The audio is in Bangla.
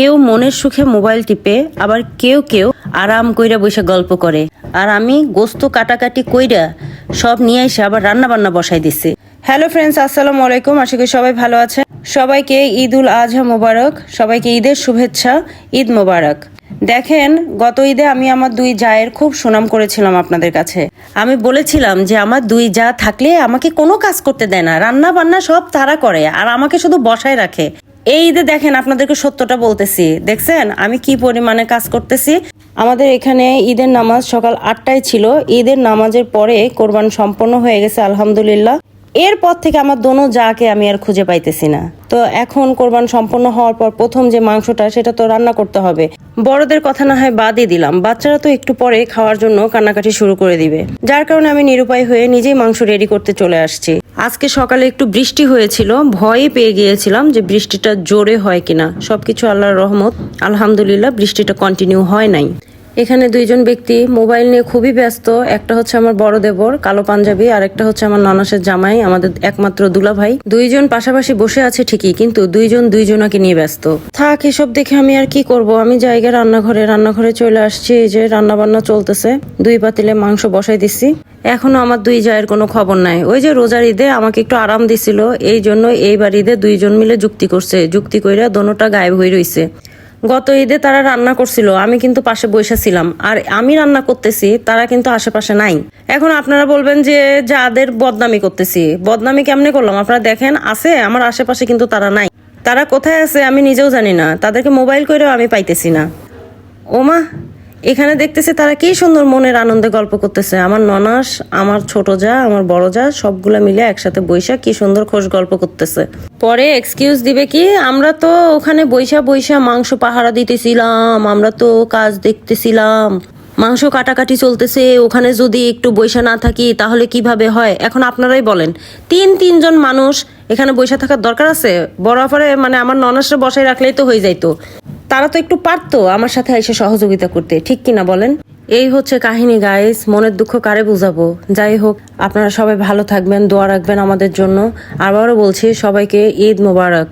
কেউ মনের সুখে মোবাইল টিপে, আবার কেউ কেউ আরাম কইরা বসে গল্প করে। আর আমি গোস্ত কাটাকাটি কইরা সব নিয়ে এসে আবার রান্না বান্না বসাই দিছি। হ্যালো ফ্রেন্ডস, আসসালামু আলাইকুম। আশা করি সবাই ভালো আছে সবাইকে ঈদ উল আজহা মোবারক, সবাইকে ঈদের শুভেচ্ছা, ঈদ মোবারক। দেখেন, গত ঈদে আমি আমার দুই জায়ের খুব সুনাম করেছিলাম আপনাদের কাছে। আমি বলেছিলাম যে আমার দুই যা থাকলে আমাকে কোনো কাজ করতে দেয় না। রান্না বান্না সব তারা করে, আর আমাকে শুধু বসায় রাখে। এই ঈদে দেখেন আপনাদেরকে সত্যটা বলতেছি, দেখছেন? আমি কি পরিমাণে কাজ করতেছি? আমাদের এখানে ঈদের নামাজ সকাল আটটায় ছিল। ঈদের নামাজের পরে কোরবান সম্পন্ন হয়ে গেছে, আলহামদুলিল্লাহ। এরপর থেকে আমার দোনো যাকে আমি আর খুঁজে পাইতেছি না। তো এখন কোরবান সম্পন্ন হওয়ার পর প্রথম যে মাংসটা, সেটা তো রান্না করতে হবে। বড়দের কথা না হয় বাদই দিলাম। বাচ্চারা তো একটু পরে খাওয়ার জন্য কান্নাকাটি শুরু করে দিবে। যার কারণে আমি নিরুপায় হয়ে নিজেই মাংস রেডি করতে চলে আসছি। আজকে সকালে একটু বৃষ্টি হয়েছিল। ভয়ে পেয়ে গিয়েছিলাম যে বৃষ্টিটা জোরে হয় কিনা। সবকিছু আল্লাহর রহমত। আলহামদুলিল্লাহ, বৃষ্টিটা কন্টিনিউ হয় নাই। এখানে দুইজন ব্যক্তি মোবাইল নিয়ে খুবই ব্যস্ত। একটা হচ্ছে আমার বড় দেবর, কালো পাঞ্জাবি, আর একটা হচ্ছে আমার ননাসের জামাই, আমাদের একমাত্র দুলা ভাই দুইজন পাশাপাশি বসে আছে ঠিকই, কিন্তু দুইজন দুইজনাকে নিয়ে ব্যস্ত। থাক, এসব দেখে আমি আর কি করব? আমি জায়গা রান্নাঘরে রান্নাঘরে চলে আসছি, এই যে রান্না বান্না চলতেছে। দুই পাতিলে মাংস বসাই দিচ্ছি এখনও আমার দুই জায়ের কোনো খবর নাই। ওই যে রোজার ঈদে আমাকে একটু আরাম দিছিল, এই জন্য এইবার ঈদে দুইজন মিলে যুক্তি করছে। যুক্তি কইরা দোনোটা গায়েব হয়ে রইছে। গত ঈদে তারা রান্না করছিল, আমি কিন্তু পাশে বসে ছিলাম। আর আমি রান্না করতেছি, তারা কিন্তু আশেপাশে নাই। এখন আপনারা বলবেন যে, যাদের বদনামি করতেছি, বদনামি কেমনে করলাম? আপনারা দেখেন, আছে, আমার আশেপাশে কিন্তু তারা নাই। তারা কোথায় আছে আমি নিজেও জানি না। তাদেরকে মোবাইল করেও আমি পাইতেছি না। ওমা এখানে দেখতেছে তারা কি সুন্দর মনের আনন্দে গল্প করতেছে। আমার ননাস, আমার ছোট যা, আমার বড় যা, সবগুলা মিলে একসাথে বৈশা কি সুন্দর খোশ গল্প করতেছে। পরে এক্সকিউজ দিবে কি, আমরা তো ওখানে বৈশা বৈশা মাংস পাহারা দিতেছিলাম, আমরা তো কাজ দেখতেছিলাম। মাংস কাটাকাটি চলতেছে, ওখানে যদি একটু বৈশা না থাকি তাহলে কীভাবে হয়? এখন আপনারাই বলেন। তিন, তিনজন মানুষ এখানে বৈশা থাকার দরকার আছে? বড় মানে আমার ননাসরা বসায় রাখলেই তো হয়ে যাইতো। তারা তো একটু পারতো আমার সাথে এসে সহযোগিতা করতে, ঠিক কিনা বলেন? এই হচ্ছে কাহিনী গাইস মনের দুঃখ কারে বুঝাবো? যাই হোক, আপনারা সবাই ভালো থাকবেন, দোয়া রাখবেন আমাদের জন্য। আবারও বলছি, সবাইকে ঈদ মোবারক।